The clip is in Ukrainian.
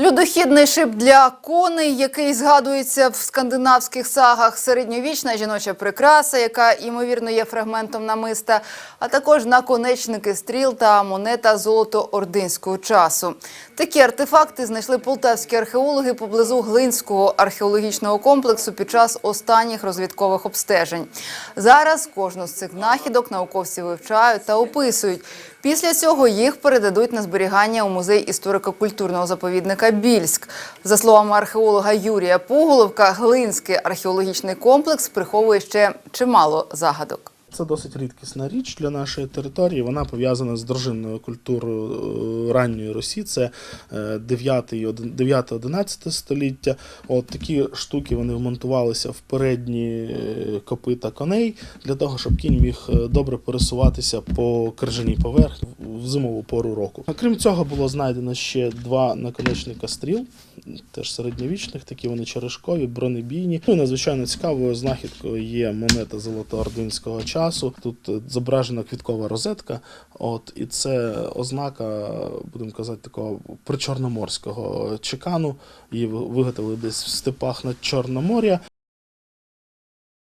Людохідний шип для коней, який згадується в скандинавських сагах, середньовічна жіноча прикраса, яка ймовірно є фрагментом намиста, а також наконечники стріл та монета золото-ординського часу. Такі артефакти знайшли полтавські археологи поблизу Глинського археологічного комплексу під час останніх розвідкових обстежень. Зараз кожну з цих знахідок науковці вивчають та описують. Після цього їх передадуть на зберігання у музей історико-культурного заповідника Більськ. За словами археолога Юрія Пуголовка, Глинський археологічний комплекс приховує ще чимало загадок. Це досить рідкісна річ для нашої території. Вона пов'язана з дружинною культурою е, ранньої Русі. Це 9-11 століття. От такі штуки вони вмонтувалися в передні е, копита коней для того, щоб кінь міг е, добре пересуватися по крижаній поверхні в зимову пору року. Крім цього, було знайдено ще два наконечника стріл, теж середньовічних, такі вони черешкові, бронебійні. Ну і надзвичайно цікавою знахідкою є монета золотоординського часу. Тут е, зображена квіткова розетка. От і це ознака, будемо казати, такого причорноморського чекану. Її ви- виготовили десь в степах над Чорномор'я.